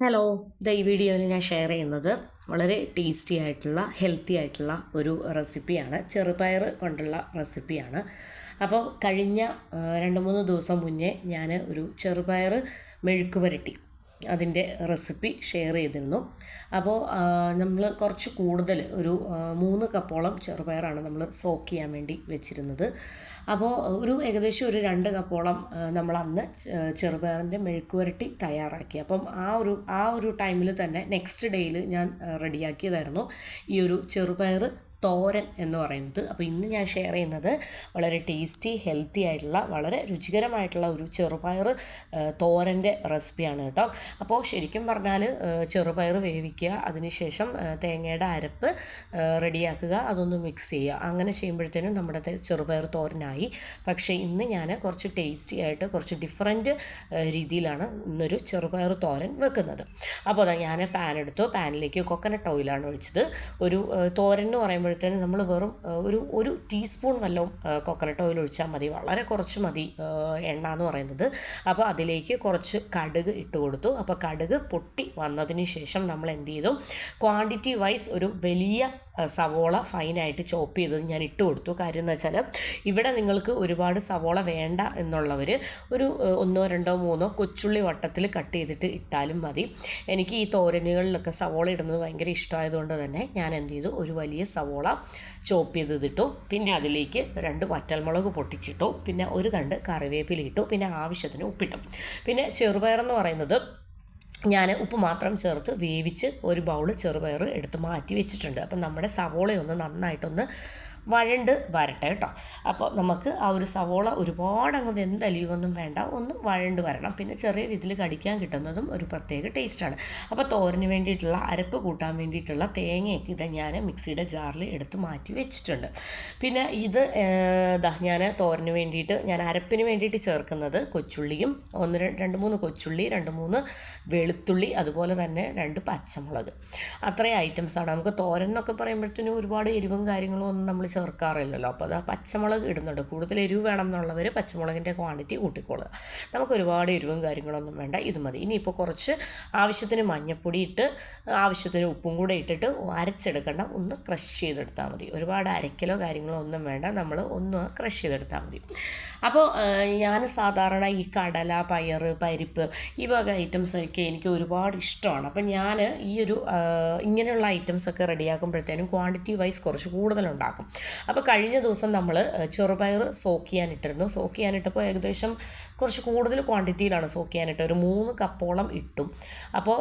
Hello the ഈ വീഡിയോയിൽ ഞാൻ ഷെയർ ചെയ്യുന്നത് വളരെ ടേസ്റ്റി ആയിട്ടുള്ള ഹെൽത്തി ആയിട്ടുള്ള ഒരു റെസിപ്പിയാണ് ചെറുപയർ കൊണ്ടുള്ള റെസിപ്പിയാണ് അപ്പോൾ കഴിഞ്ഞ രണ്ട് മൂന്ന് ദിവസം മുന്നേ ഞാൻ ഒരു ചെറുപയർ മെഴുക്ക് പുരട്ടി അതിന്റെ റെസിപ്പി ഷെയർ ചെയ്തിരുന്നു. അപ്പോൾ നമ്മൾ കുറച്ച് കൂടുതൽ ഒരു മൂന്ന് കപ്പോളം ചെറുപയറാണ് നമ്മൾ സോക്ക് ചെയ്യാൻ വേണ്ടി വെച്ചിരുന്നത്. അപ്പോൾ ഒരു ഏകദേശം ഒരു രണ്ട് കപ്പോളം നമ്മൾ അന്ന് ചെറുപയറിന്റെ മെഴുക്കുവരട്ടി തയ്യാറാക്കി. അപ്പം ആ ഒരു ആ ഒരു ടൈമിൽ തന്നെ നെക്സ്റ്റ് ഡേയിൽ ഞാൻ റെഡിയാക്കിയതായിരുന്നു ഈ ഒരു ചെറുപയർ തോരൻ എന്ന് പറയുന്നത്. അപ്പോൾ ഇന്ന് ഞാൻ ഷെയർ ചെയ്യുന്നത് വളരെ ടേസ്റ്റി ഹെൽത്തി ആയിട്ടുള്ള വളരെ രുചികരമായിട്ടുള്ള ഒരു ചെറുപയർ തോരന്റെ റെസിപ്പിയാണ് കേട്ടോ. അപ്പോൾ ശരിക്കും പറഞ്ഞാൽ ചെറുപയർ വേവിക്കുക അതിനുശേഷം തേങ്ങയുടെ അരപ്പ് റെഡിയാക്കുക അതൊന്ന് മിക്സ് ചെയ്യുക. അങ്ങനെ ചെയ്യുമ്പോഴത്തേനും നമ്മുടെ ചെറുപയർ തോരനായി. പക്ഷേ ഇന്ന് ഞാൻ കുറച്ച് ടേസ്റ്റി ആയിട്ട് കുറച്ച് ഡിഫറെന്റ് രീതിയിലാണ് ഇന്നൊരു ചെറുപയർ തോരൻ വെക്കുന്നത്. അപ്പോൾ ഞാൻ പാൻ എടുത്തു. പാനിലേക്ക് കൊക്കനട്ട് ഓയിലാണ് ഒഴിച്ചത്. ഒരു തോരൻ എന്ന് പറയുമ്പോഴത്തേനും നമ്മൾ വെറും ഒരു ഒരു ടീസ്പൂൺ നല്ല കൊക്കനട്ട് ഓയിൽ ഒഴിച്ചാൽ മതി. വളരെ കുറച്ച് മതി എണ്ണ എന്ന് പറയുന്നത്. അപ്പോൾ അതിലേക്ക് കുറച്ച് കടുക് ഇട്ട് കൊടുത്തു. അപ്പോൾ കടുക് പൊട്ടി വന്നതിന് ശേഷം നമ്മൾ എന്ത് ചെയ്തു? ക്വാണ്ടിറ്റി വൈസ് ഒരു വലിയ സവോള ഫൈനായിട്ട് ചോപ്പ് ചെയ്തത് ഞാൻ ഇട്ട് കൊടുത്തു. കാര്യം എന്ന് വെച്ചാൽ ഇവിടെ നിങ്ങൾക്ക് ഒരുപാട് സവോള വേണ്ട എന്നുള്ളവർ ഒരു ഒന്നോ രണ്ടോ മൂന്നോ കൊച്ചുള്ളി വട്ടത്തിൽ കട്ട് ചെയ്തിട്ട് ഇട്ടാലും മതി. എനിക്ക് ഈ തോരനുകളിലൊക്കെ സവോള ഇടുന്നത് ഭയങ്കര ഇഷ്ടമായതുകൊണ്ട് തന്നെ ഞാൻ എന്ത് ചെയ്തു? ഒരു വലിയ സവോള ചോപ്പ് ചെയ്തിട്ടു പിന്നെ അതിലേക്ക് രണ്ട് വറ്റൽമുളക് പൊട്ടിച്ചിട്ടു. പിന്നെ ഒരു തണ്ട് കറിവേപ്പില ഇട്ടു. പിന്നെ ആവശ്യത്തിന് ഉപ്പിട്ടു. പിന്നെ ചെറുപയർ എന്ന് പറയുന്നത് ഞാൻ ഉപ്പ് മാത്രം ചേർത്ത് വേവിച്ച് ഒരു ബൗൾ ചെറുപയർ എടുത്ത് മാറ്റി വെച്ചിട്ടുണ്ട്. അപ്പം നമ്മുടെ സവോളയൊന്ന് നന്നായിട്ടൊന്ന് വഴണ്ട് വരട്ടെ കേട്ടോ. അപ്പോൾ നമുക്ക് ആ ഒരു സവോള ഒരുപാട് അങ്ങ് വെന്തലിയൊന്നും വേണ്ട. ഒന്ന് വഴണ്ട് വരണം. പിന്നെ ചെറിയ രീതിയിൽ കടിക്കാൻ കിട്ടുന്നതും ഒരു പ്രത്യേക ടേസ്റ്റാണ് അപ്പോൾ തോരന് വേണ്ടിയിട്ടുള്ള അരപ്പ് കൂട്ടാൻ വേണ്ടിയിട്ടുള്ള തേങ്ങയൊക്കെ ഇത് ഞാൻ മിക്സിയുടെ ജാറിൽ എടുത്ത് മാറ്റി വെച്ചിട്ടുണ്ട്. പിന്നെ ഇത് ഞാൻ തോരന് വേണ്ടിയിട്ട് ഞാൻ അരപ്പിന് വേണ്ടിയിട്ട് ചേർക്കുന്നത് കൊച്ചുള്ളിയും ഒന്ന് രണ്ട് മൂന്ന് കൊച്ചുള്ളി രണ്ട് മൂന്ന് വെളുത്തുള്ളി അതുപോലെ തന്നെ രണ്ട് പച്ചമുളക്. അത്രയും ഐറ്റംസാണ് നമുക്ക് തോരൻ എന്നൊക്കെ പറയുമ്പോഴത്തേനും ഒരുപാട് എരിവും കാര്യങ്ങളും ഒന്നും നമ്മൾ ചേർക്കാറില്ലല്ലോ. അപ്പോൾ അത് പച്ചമുളക് ഇടുന്നുണ്ട്. കൂടുതൽ എരിവ് വേണം എന്നുള്ളവർ പച്ചമുളകിന്റെ ക്വാണ്ടിറ്റി കൂട്ടിക്കൊള്ളുക നമുക്ക് ഒരുപാട് എരിവും കാര്യങ്ങളൊന്നും വേണ്ട. ഇത് മതി. ഇനിയിപ്പോൾ കുറച്ച് ആവശ്യത്തിന് മഞ്ഞൾപ്പൊടി ഇട്ട് ആവശ്യത്തിന് ഉപ്പും കൂടെ ഇട്ടിട്ട് അരച്ചെടുക്കേണ്ട. ഒന്ന് ക്രഷ് ചെയ്തെടുത്താൽ മതി. ഒരുപാട് അരക്കലോ കാര്യങ്ങളോ ഒന്നും വേണ്ട. നമ്മൾ ഒന്ന് ക്രഷ് ചെയ്തെടുത്താൽ മതി. അപ്പോൾ ഞാൻ സാധാരണ ഈ കടല പയർ പരിപ്പ് ഈ വക ഐറ്റംസ് ഒക്കെ എനിക്ക് ഒരുപാട് ഇഷ്ടമാണ്. അപ്പം ഞാൻ ഈ ഒരു ഇങ്ങനെയുള്ള ഐറ്റംസ് ഒക്കെ റെഡിയാക്കുമ്പോഴത്തേനും ക്വാണ്ടിറ്റി വൈസ് കുറച്ച് കൂടുതലുണ്ടാക്കും അപ്പോൾ കഴിഞ്ഞ ദിവസം നമ്മൾ ചെറുപയർ സോക്ക് ചെയ്യാനിട്ടിരുന്നു സോക്ക് ചെയ്യാനിട്ടപ്പോൾ ഏകദേശം കുറച്ച് കൂടുതൽ ക്വാണ്ടിറ്റിയിലാണ് സോക്ക് ചെയ്യാനിട്ട് ഒരു മൂന്ന് കപ്പോളം ഇട്ടും. അപ്പോൾ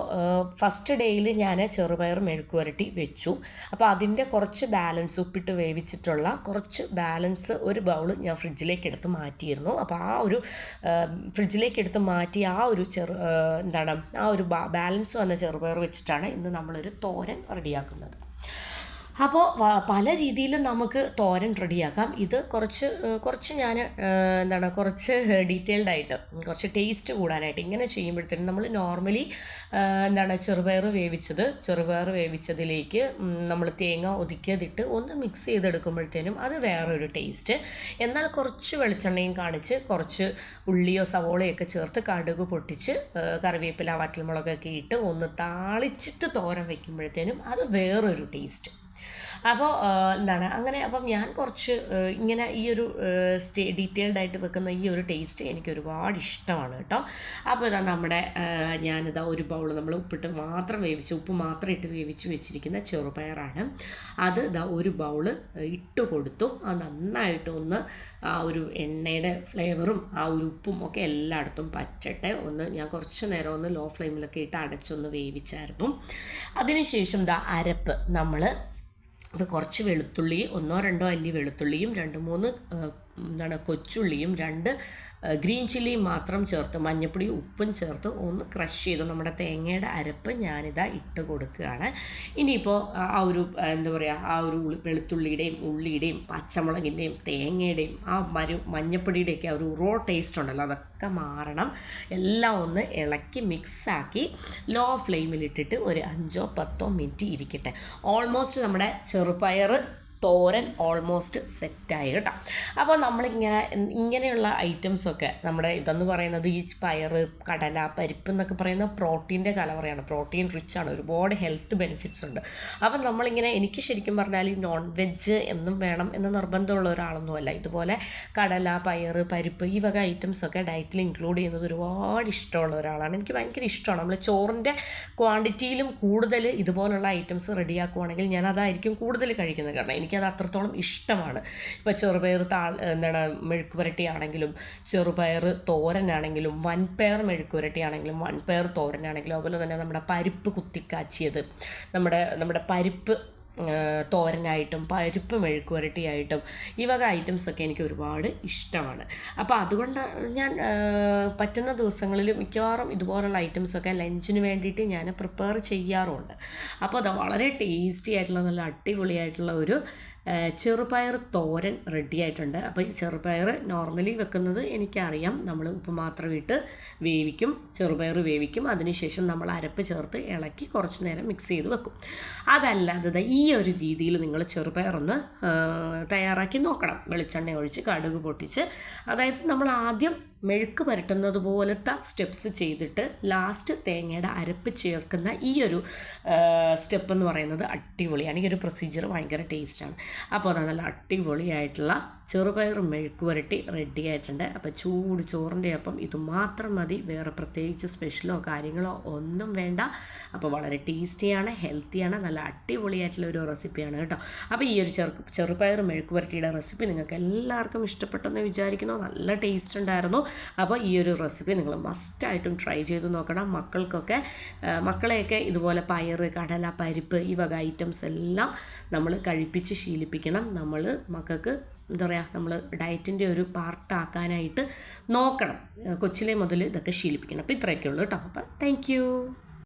ഫസ്റ്റ് ഡേയിൽ ഞാൻ ചെറുപയർ മെഴുക്ക് വരട്ടി വെച്ചു. അപ്പോൾ അതിന്റെ കുറച്ച് ബാലൻസ് ഉപ്പിട്ട് വേവിച്ചിട്ടുള്ള കുറച്ച് ബാലൻസ് ഒരു ബൗൾ ഞാൻ ഫ്രിഡ്ജിലേക്ക് എടുത്ത് മാറ്റിയിരുന്നു. അപ്പോൾ ആ ഒരു ഫ്രിഡ്ജിലേക്ക് എടുത്ത് മാറ്റി ആ ഒരു ചെറു എന്താണ് ആ ഒരു ബാലൻസ് വന്ന ചെറുപയർ വെച്ചിട്ടാണ് ഇന്ന് നമ്മളൊരു തോരൻ റെഡിയാക്കുന്നത്. അപ്പോൾ പല രീതിയിലും നമുക്ക് തോരൻ റെഡിയാക്കാം. ഇത് കുറച്ച് കുറച്ച് ഞാൻ എന്താണ് കുറച്ച് ഡീറ്റെയിൽഡ് ആയിട്ട് കുറച്ച് ടേസ്റ്റ് കൂടാനായിട്ട് ഇങ്ങനെ ചെയ്യുമ്പോഴത്തേനും നമ്മൾ നോർമലി എന്താണ് ചെറുപയർ വേവിച്ചത് ചെറുപയർ വേവിച്ചതിലേക്ക് നമ്മൾ തേങ്ങ ഒതുക്കിയതിട്ട് ഒന്ന് മിക്സ് ചെയ്തെടുക്കുമ്പോഴത്തേനും അത് വേറൊരു ടേസ്റ്റ് എന്നാൽ കുറച്ച് വെളിച്ചെണ്ണയും കാണിച്ച് കുറച്ച് ഉള്ളിയോ സവോളയോ ഒക്കെ ചേർത്ത് കടുക് പൊട്ടിച്ച് കറിവേപ്പില വറ്റൽമുളകൊക്കെ ഇട്ട് ഒന്ന് താളിച്ചിട്ട് തോരൻ വയ്ക്കുമ്പോഴത്തേനും അത് വേറൊരു ടേസ്റ്റ് അപ്പോൾ എന്താണ്? അങ്ങനെ അപ്പം ഞാൻ കുറച്ച് ഇങ്ങനെ ഈ ഒരു സ്റ്റേ ഡീറ്റെയിൽഡ് ആയിട്ട് വെക്കുന്ന ഈ ഒരു ടേസ്റ്റ് എനിക്ക് ഒരുപാട് ഇഷ്ടമാണ് കേട്ടോ. അപ്പോൾ ഇതാ നമ്മുടെ ഞാനിതാ ഒരു ബൗൾ നമ്മൾ ഉപ്പിട്ട് മാത്രം വേവിച്ച് ഉപ്പ് മാത്രം ഇട്ട് വേവിച്ച് വെച്ചിരിക്കുന്ന ചെറുപയറാണ്. അത് ഇതാ ഒരു ബൗൾ ഇട്ട് കൊടുത്തു. അത് നന്നായിട്ട് ഒന്ന് ആ ഒരു എണ്ണയുടെ ഫ്ലേവറും ആ ഒരു ഉപ്പും ഒക്കെ എല്ലായിടത്തും പറ്റട്ടെ. ഒന്ന് ഞാൻ കുറച്ച് നേരം ഒന്ന് ലോ ഫ്ലെയിമിലൊക്കെ ഇട്ട് അടച്ചൊന്ന് വേവിച്ചായിരുന്നു. അതിനുശേഷം ദാ അരപ്പ് നമ്മൾ അപ്പോൾ കുറച്ച് വെളുത്തുള്ളി ഒന്നോ രണ്ടോ അല്ലി വെളുത്തുള്ളിയും രണ്ട് മൂന്ന് എന്താണ് കൊച്ചുള്ളിയും രണ്ട് ഗ്രീൻ ചില്ലിയും മാത്രം ചേർത്ത് മഞ്ഞപ്പൊടിയും ഉപ്പും ചേർത്ത് ഒന്ന് ക്രഷ് ചെയ്ത്. നമ്മുടെ തേങ്ങയുടെ അരപ്പ് ഞാനിതാ ഇട്ട് കൊടുക്കുകയാണ്. ഇനിയിപ്പോൾ ആ ഒരു എന്താ പറയുക ആ ഒരു വെളുത്തുള്ളിയുടെയും ഉള്ളിയുടെയും പച്ചമുളകിന്റെയും തേങ്ങയുടെയും ആ മരു മഞ്ഞപ്പൊടിയുടെയൊക്കെ ആ ഒരു റോ ടേസ്റ്റ് ഉണ്ടല്ലോ അതൊക്കെ മാറണം. എല്ലാം ഒന്ന് ഇളക്കി മിക്സാക്കി ലോ ഫ്ലെയിമിലിട്ടിട്ട് ഒരു അഞ്ചോ പത്തോ മിനിറ്റ് ഇരിക്കട്ടെ. ഓൾമോസ്റ്റ് നമ്മുടെ ചെറുപയർ തോരൻ ഓൾമോസ്റ്റ് സെറ്റായി കേട്ടോ. അപ്പോൾ നമ്മളിങ്ങനെ ഇങ്ങനെയുള്ള ഐറ്റംസൊക്കെ നമ്മുടെ ഇതെന്ന് പറയുന്നത് ഈ പയറ് കടല പരിപ്പ് എന്നൊക്കെ പറയുന്ന പ്രോട്ടീന്റെ കലവറയാണ്. പ്രോട്ടീൻ റിച്ച് ആണ്. ഒരുപാട് ഹെൽത്ത് ബെനിഫിറ്റ്സ് ഉണ്ട്. അപ്പം നമ്മളിങ്ങനെ എനിക്ക് ശരിക്കും പറഞ്ഞാൽ ഈ നോൺ വെജ് എന്നും വേണം എന്ന് നിർബന്ധമുള്ള ഒരാളൊന്നുമല്ല. ഇതുപോലെ കടല പയറ് പരിപ്പ് ഈ വക ഐറ്റംസൊക്കെ ഡയറ്റിൽ ഇൻക്ലൂഡ് ചെയ്യുന്നത് ഒരുപാട് ഇഷ്ടമുള്ള ഒരാളാണ്. എനിക്ക് ഭയങ്കര ഇഷ്ടമാണ്. നമ്മൾ ചോറിന്റെ ക്വാണ്ടിറ്റിയിലും കൂടുതൽ ഇതുപോലുള്ള ഐറ്റംസ് റെഡിയാക്കുവാണെങ്കിൽ ഞാൻ അതായിരിക്കും കൂടുതൽ കഴിക്കുന്നത്. കാരണം എനിക്കത് അത്രത്തോളം ഇഷ്ടമാണ്. ഇപ്പോൾ ചെറുപയർ താൾ എന്താണ് മെഴുക്ക് പുരട്ടിയാണെങ്കിലും ചെറുപയർ തോരനാണെങ്കിലും വൻപയർ മെഴുക്ക് പുരട്ടിയാണെങ്കിലും വൻപയർ തോരനാണെങ്കിലും അതുപോലെ തന്നെ നമ്മുടെ പരിപ്പ് കുത്തിക്കാച്ചിയത് നമ്മുടെ നമ്മുടെ പരിപ്പ് തോരനായിട്ടും പരിപ്പ് മെഴുക്ക് പുരട്ടിയായിട്ടും ഈ വക ഐറ്റംസൊക്കെ എനിക്ക് ഒരുപാട് ഇഷ്ടമാണ്. അപ്പോൾ അതുകൊണ്ട് ഞാൻ പറ്റുന്ന ദിവസങ്ങളിൽ മിക്കവാറും ഇതുപോലുള്ള ഐറ്റംസൊക്കെ ലഞ്ചിന് വേണ്ടിയിട്ട് ഞാൻ പ്രിപ്പയർ ചെയ്യാറുണ്ട്. അപ്പോൾ അത് വളരെ ടേസ്റ്റി ആയിട്ടുള്ള നല്ല അടിപൊളിയായിട്ടുള്ള ഒരു ചെറുപയർ തോരൻ റെഡി ആയിട്ടുണ്ട്. അപ്പോൾ ഈ ചെറുപയർ നോർമലി വെക്കുന്നത് എനിക്കറിയാം. നമ്മൾ ഉപ്പ് മാത്രം ഇട്ട് വേവിക്കും. ചെറുപയർ വേവിക്കും. അതിനുശേഷം നമ്മൾ അരപ്പ് ചേർത്ത് ഇളക്കി കുറച്ച് നേരം മിക്സ് ചെയ്ത് വെക്കും. അതല്ലാതെ ഈ ഒരു രീതിയിൽ നിങ്ങൾ ചെറുപയർ ഒന്ന് തയ്യാറാക്കി നോക്കണം. വെളിച്ചെണ്ണ ഒഴിച്ച് കടുക് പൊട്ടിച്ച്. അതായത് നമ്മൾ ആദ്യം മെഴുക്ക് പുരട്ടുന്നത് പോലത്തെ സ്റ്റെപ്സ് ചെയ്തിട്ട് ലാസ്റ്റ് തേങ്ങയുടെ അരപ്പ് ചേർക്കുന്ന ഈ ഒരു സ്റ്റെപ്പ് എന്ന് പറയുന്നത് അടിപൊളിയാണ് ഈ ഒരു പ്രൊസീജിയർ ഭയങ്കര ടേസ്റ്റാണ് അപ്പോൾ അത് നല്ല അടിപൊളിയായിട്ടുള്ള ചെറുപയർ മെഴുക്ക് പുരട്ടി റെഡി ആയിട്ടുണ്ട്. അപ്പോൾ ചൂട് ചോറിന്റെ അപ്പം ഇത് മാത്രം മതി. വേറെ പ്രത്യേകിച്ച് സ്പെഷ്യലോ കാര്യങ്ങളോ ഒന്നും വേണ്ട. അപ്പോൾ വളരെ ടേസ്റ്റിയാണ് ഹെൽത്തിയാണ് നല്ല അടിപൊളിയായിട്ടുള്ള ഒരു റെസിപ്പിയാണ് കേട്ടോ. അപ്പോൾ ഈ ഒരു ചെറു ചെറുപയർ മെഴുക്ക് പുരട്ടിയുടെ റെസിപ്പി നിങ്ങൾക്ക് എല്ലാവർക്കും ഇഷ്ടപ്പെട്ടെന്ന് വിചാരിക്കുന്നു. നല്ല ടേസ്റ്റ് ഉണ്ടായിരുന്നു. അപ്പോൾ ഈ ഒരു റെസിപ്പി നിങ്ങൾ മസ്റ്റായിട്ടും ട്രൈ ചെയ്ത് നോക്കണം. മക്കൾക്കൊക്കെ മക്കളെയൊക്കെ ഇതുപോലെ പയർ കടല പരിപ്പ് ഈ വക ഐറ്റംസ് എല്ലാം നമ്മൾ കഴിപ്പിച്ച് ശീലിപ്പിക്കണം. നമ്മൾ മക്കൾക്ക് എന്താ പറയുക നമ്മൾ ഡയറ്റിന്റെ ഒരു പാർട്ടാക്കാനായിട്ട് നോക്കണം. കൊച്ചിലെ മുതൽ ഇതൊക്കെ ശീലിപ്പിക്കണം. അപ്പോൾ ഇത്രയൊക്കെ ഉള്ളൂ കേട്ടോ അപ്പോൾ താങ്ക്